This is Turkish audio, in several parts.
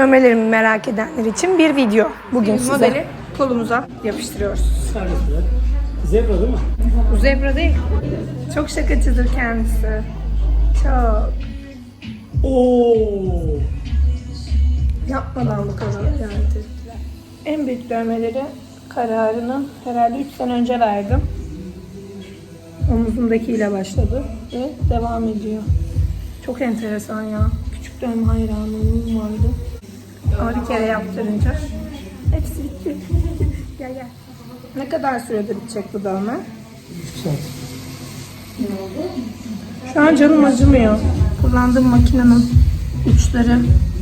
Dövmelerimi merak edenler için bir video bugün size. Modeli kolumuza yapıştırıyoruz. Sarısı. Zebra değil mi? Bu zebra değil. Çok şakacıdır kendisi. Çok. Oo. Yapmadan bu kadar yani. En büyük dövmeleri kararını herhalde 3 sene önce verdim. Omuzundakiyle başladı ve devam ediyor. Çok enteresan ya. Küçük dövme hayranlığım vardı. Ama bir kere yaptırınca hepsi bitti. gel gel. Ne kadar sürede bitecek bu dövme? Saat. Şu an canım acımıyor. Kullandığım makinenin uçları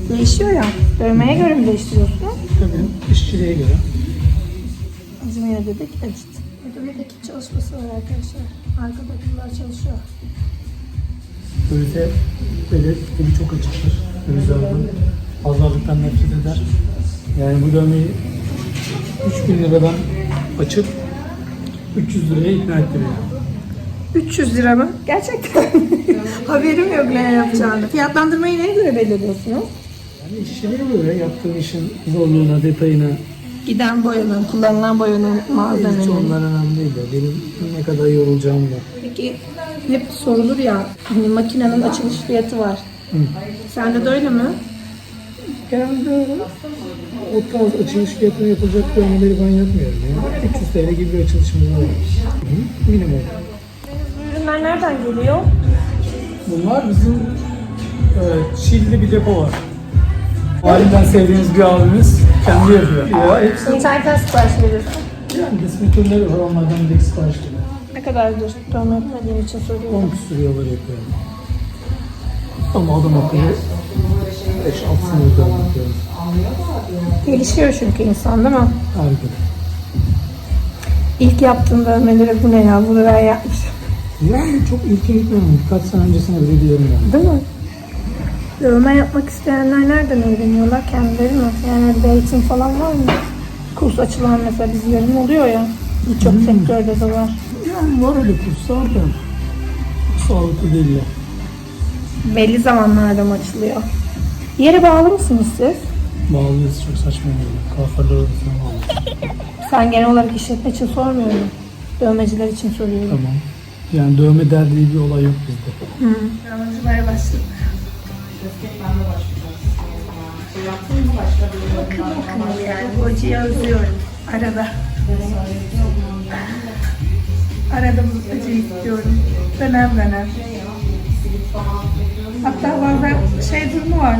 değişiyor ya. Dövmeye göre mi değiştiriyorsun? Tabii işçiliğe göre. Acımıyor dedik, acıt. Burada bir ekip çalışması var arkadaşlar. Arkada kızlar çalışıyor. Öğüte böyle eli çok açıktır. Rüzgardan. Fazlalıktan nefret eder. Yani bu dövmeyi 3000 liradan açıp 300 liraya ikna ettiriyor. 300 lira mı? Gerçekten Haberim yok ne yapacağını. Fiyatlandırmayı neye göre belirliyorsunuz? Yani işçiliğe göre yaptığın işin zorluğuna, detayına Giden boyanın, kullanılan boyanın, hiç malzemenin. onlar önemli değil de benim ne kadar yorulacağımla. Peki hep sorulur ya, hani makinenin açılış fiyatı var. Sende de öyle mi? Genelde o tarz açılış fiyatına yapılacak dövmeleri ben yapmıyorum. Yani 300 TL gibi bir açılışımız var. Hı, Minimum. Bu ürünler nereden geliyor? Bunlar bizim e, Çilli bir depo var. Halinden sevdiğimiz bir abimiz kendi yapıyor. Ya hepsi İnternetten sipariş veriyorsun. yani distribütörleri var onlardan direkt sipariş veriyor. Ne kadardır? Dövme yapmadığım için soruyorum. 10 küsur yollar yapıyor. Ama adam akıllı 5-6 sene dövme yapıyor. Gelişiyor çünkü insan değil mi? Harika. İlk yaptığım dövmeleri bu ne ya? Bunu ben yapmışım. Yani çok ilke gitmiyorum. Birkaç sene öncesine bile diyorum yani. Değil mi? Dövme yapmak isteyenler nereden öğreniyorlar? Kendileri mi? Yani bir eğitim falan var mı? Kurs açılan mesela bizlerin oluyor ya. Birçok sektörde de var. Yani var öyle kurslar da sağlıklı değil ya. Belli zamanlarda mı açılıyor? Yere bağlı mısınız siz? Bağlıyız çok saçma geliyor. Kuaförler odasına bağlı. Sen genel olarak işletme için sormuyorum. Dövmeciler için soruyorum. Tamam. Yani dövme derdi bir olay yok bizde. Dövmecilere başladık. Bakın yani hocayı özlüyorum arada. Arada bu hocayı istiyorum. Dönem dönem. Hatta bazen şey durumu var.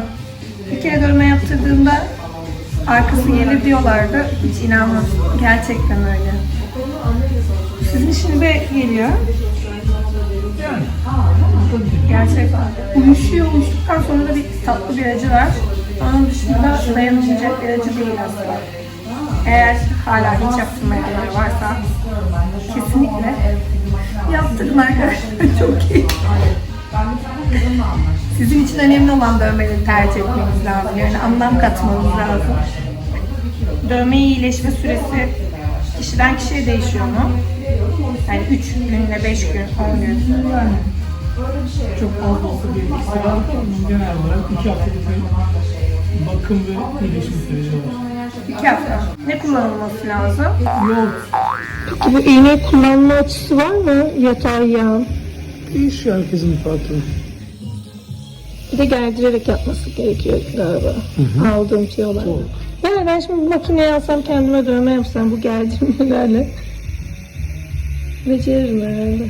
Bir kere dövme yaptırdığında arkası gelir diyorlardı. Hiç inanmadım. Gerçekten öyle. Sizin şimdi bir geliyor. Gerçekten. Uyuşuyor, uyuştuktan sonra da bir tatlı bir acı var. Onun dışında dayanılmayacak bir acı değil aslında. Eğer hala hiç yaptırmaya değer varsa kesinlikle yaptırın arkadaşlar. Çok iyi. Sizin için önemli olan dövmeleri tercih etmeniz lazım. Yani anlam katmanız lazım. Dövme iyileşme süresi kişiden kişiye değişiyor mu? Yani 3 günle 5 gün, 10 gün. Çok fazlası. İstihdam ama genel olarak iki haftalık bir bakım ve iyileşme süreci var. 2 hafta. Ne kullanılması lazım? Yok. Peki bu iğne kullanma açısı var mı? Yatay yan. Değişiyor herkesin farklı. Bir de gerdirerek yapması gerekiyor galiba. Aldığım şey olan. Çok. Yani ben şimdi bu makineye alsam kendime dövme yapsam bu gerdirmelerle beceririm herhalde.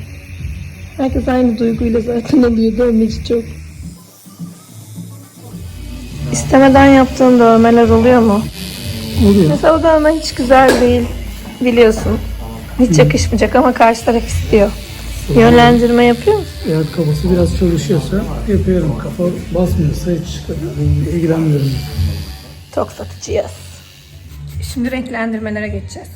Herkes aynı duyguyla zaten oluyor dövmeci çok. İstemeden yaptığın dövmeler oluyor mu? Oluyor. Mesela o dövme hiç güzel değil biliyorsun. Hiç yakışmayacak ama karşı taraf istiyor. Yönlendirme yapıyor musun? Eğer kafası biraz çalışıyorsa yapıyorum. Kafa basmıyorsa hiç ilgilenmiyorum. Çok satıcıyız. Şimdi renklendirmelere geçeceğiz.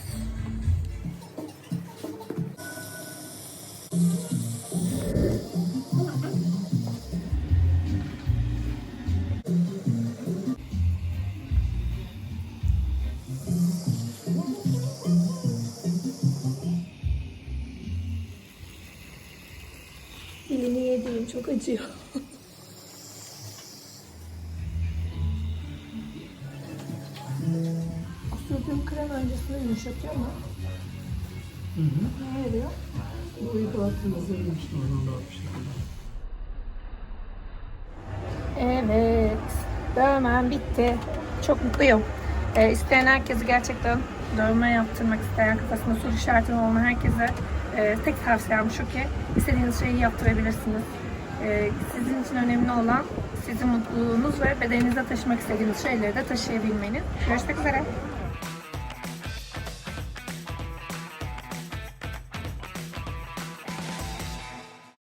Çok acıyor. Sürdüğüm krem öncesinde yumuşatıyor mu? Hı hı. Ne yarıyor? Bu bir şey. Evet. Dövmem bitti. Çok mutluyum. Ee, isteyen herkese gerçekten dövme yaptırmak isteyen kafasında soru işareti olan herkese e, tek tavsiyem şu ki istediğiniz şeyi yaptırabilirsiniz. Ee, sizin için önemli olan sizin mutluluğunuz ve bedeninizde taşımak istediğiniz şeyleri de taşıyabilmeniz. Görüşmek üzere.